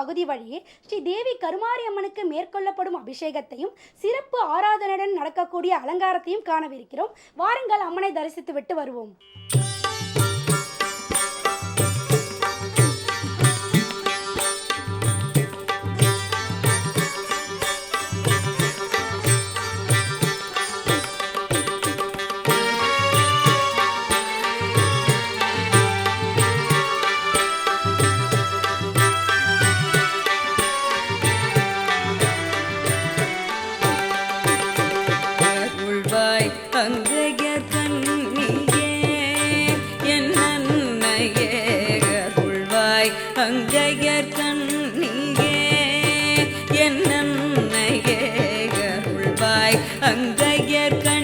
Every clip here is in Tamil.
பகுதி வழியே ஸ்ரீ தேவி கருமாரி அம்மனுக்கு மேற்கொள்ளப்படும் அபிஷேகத்தையும் சிறப்பு ஆராதனையுடன் நடக்கக்கூடிய அலங்காரத்தையும் காணவிருக்கிறோம். வாருங்கள் அம்மனை தரிசித்து விட்டு வருவோம். அருள்வாய் அங்கைய கண்ணியே என் கொள்வாய் அங்கைய அங்கையர் கண்ணியே கொள்வாய் அங்கைய கண்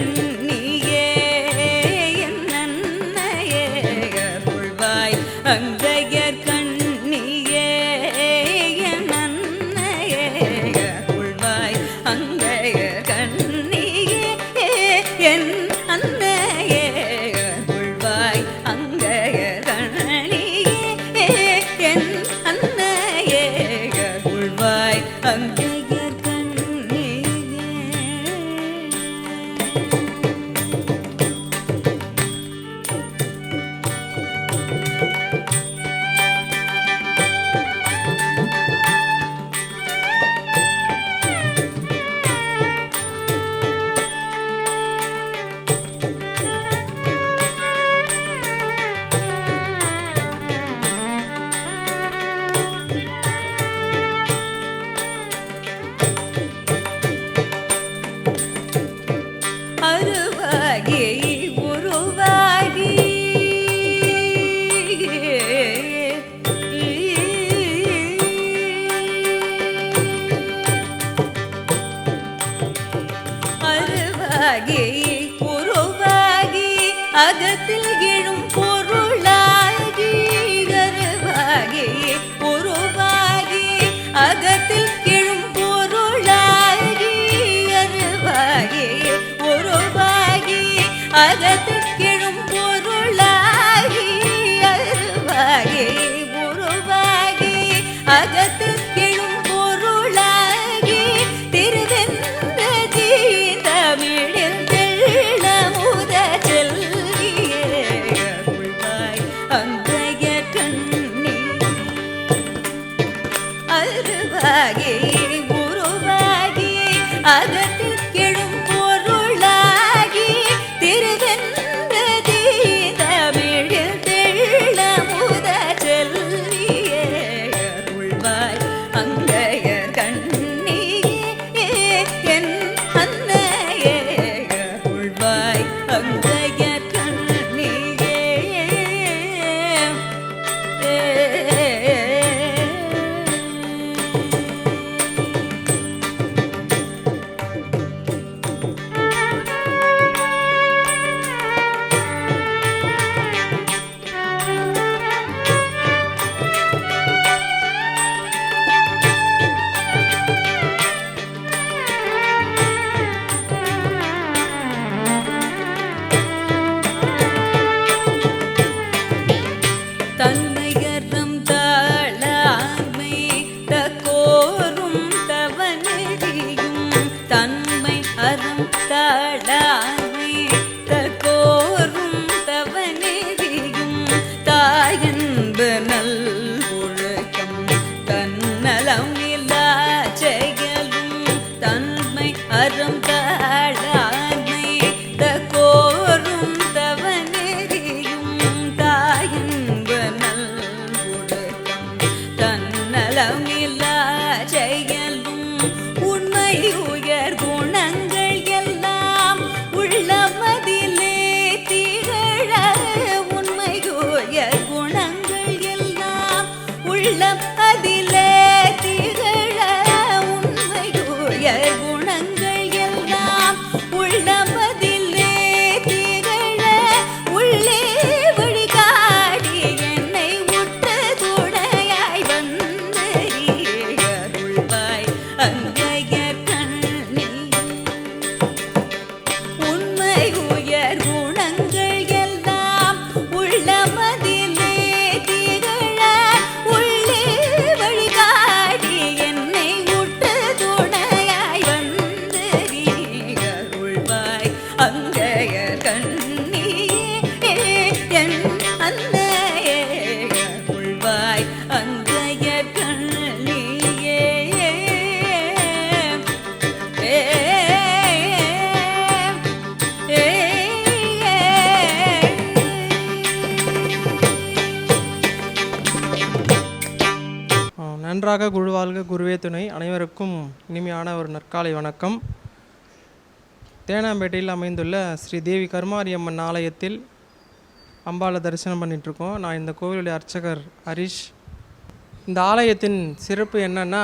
ಹಾಗೆಯೇ உருவாகி அது உளமில்ல செயலும் உண்மை உயர் குணங்கள் எல்லாம் உள்ளமதிலே திகழ உண்மை உயர் குணங்கள் எல்லாம் உள்ள நன்றாக குழுவாழ்க குருவே துணை. அனைவருக்கும் இனிமையான ஒரு நற்காலை வணக்கம். தேனாம்பேட்டையில் அமைந்துள்ள ஸ்ரீ தேவி கருமாரியம்மன் ஆலயத்தில் அம்பாளை தரிசனம் பண்ணிகிட்ருக்கோம் நான் இந்த கோவிலுடைய அர்ச்சகர் ஹரிஷ். இந்த ஆலயத்தின் சிறப்பு என்னென்னா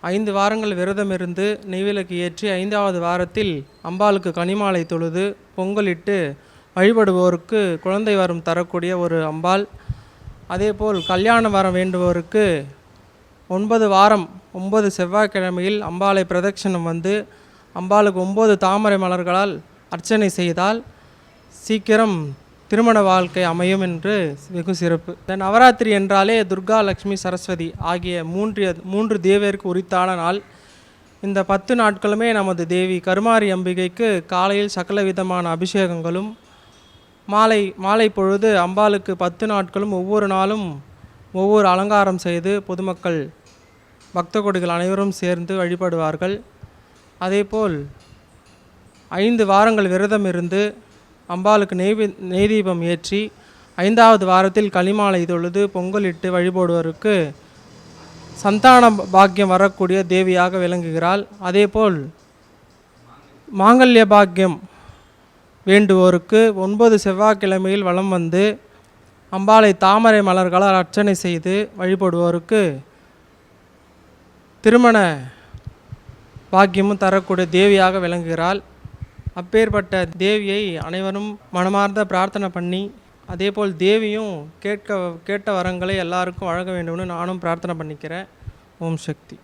ஐந்து வாரங்கள் விரதம் இருந்து நெய்விளக்கு ஏற்றி ஐந்தாவது வாரத்தில் அம்பாளுக்கு கனிமாலை தொழுது பொங்கலிட்டு வழிபடுவோருக்கு குழந்தை வரம் தரக்கூடிய ஒரு அம்பாள். அதேபோல் கல்யாண வரம் வேண்டுபவருக்கு ஒன்பது வாரம் ஒன்பது செவ்வாய்க்கிழமையில் அம்பாளை பிரதட்சணம் வந்து அம்பாளுக்கு ஒம்பது தாமரை மலர்களால் அர்ச்சனை செய்தால் சீக்கிரம் திருமண வாழ்க்கை அமையும் என்று வெகு சிறப்பு. இந்த நவராத்திரி என்றாலே துர்கா லக்ஷ்மி சரஸ்வதி ஆகிய மூன்று மூன்று தேவியருக்கு உரித்தான நாள். இந்த பத்து நாட்களுமே நமது தேவி கருமாரி அம்பிகைக்கு காலையில் சகல விதமான அபிஷேகங்களும் மாலை மாலை பொழுது அம்பாளுக்கு பத்து நாட்களும் ஒவ்வொரு நாளும் ஒவ்வொரு அலங்காரம் செய்து பொதுமக்கள் பக்த கொடிகள் அனைவரும் சேர்ந்து வழிபடுவார்கள். அதேபோல் ஐந்து வாரங்கள் விரதம் இருந்து அம்பாளுக்கு நெய்வி நெய் தீபம் ஏற்றி ஐந்தாவது வாரத்தில் களிமாலை தொழுது பொங்கலிட்டு வழிபடுவோருக்கு சந்தான பாக்கியம் வரக்கூடிய தேவியாக விளங்குகிறாள். அதேபோல் மாங்கல்ய பாக்கியம் வேண்டுவோருக்கு ஒன்பது செவ்வாய்க்கிழமையில் வலம் வந்து அம்பாளை தாமரை மலர்களால் அர்ச்சனை செய்து வழிபடுவோருக்கு திருமண பாக்கியமும் தரக்கூடிய தேவியாக விளங்குகிறாள். அப்பேற்பட்ட தேவியை அனைவரும் மனமார்ந்த பிரார்த்தனை பண்ணி அதேபோல் தேவியும் கேட்க கேட்ட வரங்களை எல்லாருக்கும் வழங்க வேண்டும்னு நானும் பிரார்த்தனை பண்ணிக்கிறேன். ஓம் சக்தி.